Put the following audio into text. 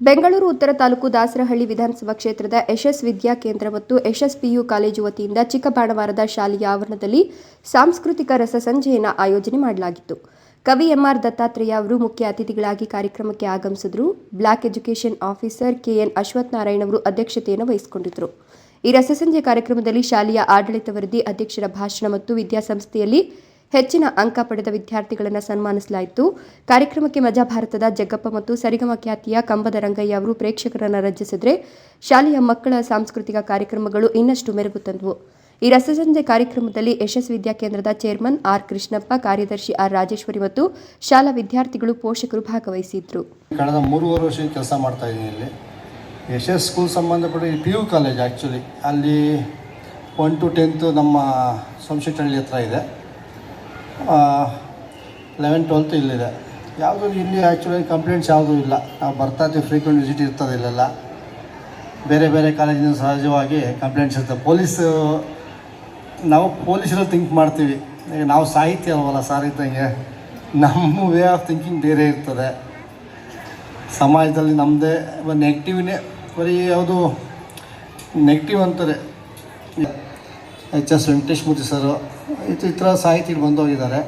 ಬೆಂಗಳೂರು ಉತ್ತರ ತಾಲೂಕು ದಾಸರಹಳ್ಳಿ ವಿಧಾನಸಭಾ ಕ್ಷೇತ್ರದ ಯಶಸ್ ವಿದ್ಯಾ ಕೇಂದ್ರ ಮತ್ತು ಯಶಸ್ ಪಿಯು ಕಾಲೇಜು ವತಿಯಿಂದ ಚಿಕ್ಕಬಾಣವಾರದ ಶಾಲೆಯ ಆವರಣದಲ್ಲಿ ಸಾಂಸ್ಕೃತಿಕ ರಸಸಂಜೆಯನ್ನು ಆಯೋಜನೆ ಮಾಡಲಾಗಿತ್ತು. ಕವಿ ಎಂಆರ್ ದತ್ತಾತ್ರೇಯ ಅವರು ಮುಖ್ಯ ಅತಿಥಿಗಳಾಗಿ ಕಾರ್ಯಕ್ರಮಕ್ಕೆ ಆಗಮಿಸಿದ್ರು. Block education officer K N Ashwath Narayan ಅವರು ಅಧ್ಯಕ್ಷತೆಯನ್ನು ವಹಿಸಿಕೊಂಡಿದ್ದರು. ಈ ರಸಸಂಜೆ ಕಾರ್ಯಕ್ರಮದಲ್ಲಿ ಶಾಲೆಯ ಆಡಳಿತ ವರದಿ, ಅಧ್ಯಕ್ಷರ ಭಾಷಣ ಮತ್ತು ವಿದ್ಯಾಸಂಸ್ಥೆಯಲ್ಲಿ ಹೆಚ್ಚಿನ ಅಂಕ ಪಡೆದ ವಿದ್ಯಾರ್ಥಿಗಳನ್ನು ಸನ್ಮಾನಿಸಲಾಯಿತು. ಕಾರ್ಯಕ್ರಮಕ್ಕೆ ಮಜಾ ಭಾರತದ ಜಗ್ಗಪ್ಪ ಮತ್ತು ಸರಿಗಮ ಖ್ಯಾತಿಯ ಕಂಬದ ರಂಗಯ್ಯ ಅವರು ಪ್ರೇಕ್ಷಕರನ್ನು ರಂಜಿಸಿದರೆ ಶಾಲೆಯ ಮಕ್ಕಳ ಸಾಂಸ್ಕೃತಿಕ ಕಾರ್ಯಕ್ರಮಗಳು ಇನ್ನಷ್ಟು ಮೆರುಗು ತಂದವು. ಈ ರಸಸಂಜೆ ಕಾರ್ಯಕ್ರಮದಲ್ಲಿ ಯಶಸ್ ವಿದ್ಯಾ ಕೇಂದ್ರದ ಚೇರ್ಮನ್ ಆರ್ ಕೃಷ್ಣಪ್ಪ, ಕಾರ್ಯದರ್ಶಿ ಆರ್ ರಾಜೇಶ್ವರಿ ಮತ್ತು ಶಾಲಾ ವಿದ್ಯಾರ್ಥಿಗಳು ಪೋಷಕರು ಭಾಗವಹಿಸಿದ್ರು. ಕಳೆದ ಮೂರುವರೆ ವರ್ಷ ಕೆಲಸ ಮಾಡ್ತಾ ಇದ್ದೀನಿ ಇಲ್ಲಿ. ಯಶಸ್ ಸ್ಕೂಲ್ ಸಂಬಂಧಪಟ್ಟ ಪಿ ಯು ಕಾಲೇಜ್ ಆ್ಯಕ್ಚುಲಿ ಅಲ್ಲಿ ಒನ್ ಟು ಟೆಂತ್ ನಮ್ಮ ಸೋಮಶೆಟ್ಟಹಳ್ಳಿ ಹತ್ರ ಇದೆ. ಲೆವೆನ್ ಟ್ವೆಲ್ತ್ ಇಲ್ಲಿದೆ. ಯಾವುದೂ ಇಲ್ಲಿ ಆ್ಯಕ್ಚುಲಿ ಕಂಪ್ಲೇಂಟ್ಸ್ ಯಾವುದೂ ಇಲ್ಲ. ನಾವು ಬರ್ತಾ ಇರ್ತೀವಿ ಫ್ರೀಕ್ವೆಂಟ್ ವಿಸಿಟ್ ಇರ್ತದೆ ಇಲ್ಲೆಲ್ಲ. ಬೇರೆ ಬೇರೆ ಕಾಲೇಜಿನ ಸಹಜವಾಗಿ ಕಂಪ್ಲೇಂಟ್ಸ್ ಇರ್ತದೆ. ಪೊಲೀಸ್, ನಾವು ಪೊಲೀಸರು ಥಿಂಕ್ ಮಾಡ್ತೀವಿ. ಈಗ ನಾವು ಸಾಹಿತ್ಯ ಅಲ್ವಲ್ಲ ಸಾರ್ ಇದ್ದಂಗೆ. ನಮ್ಮ ವೇ ಆಫ್ ಥಿಂಕಿಂಗ್ ಬೇರೆ ಇರ್ತದೆ. ಸಮಾಜದಲ್ಲಿ ನಮ್ಮದೇ ನೆಗೆಟಿವ್ನೇ ಬರೀ ಯಾವುದು ನೆಗೆಟಿವ್ ಅಂತಾರೆ. H S Venkatesh Murthy sir ಇತರ ಸಾಹಿತಿಗಳು ಬಂದೋಗಿದ್ದಾರೆ.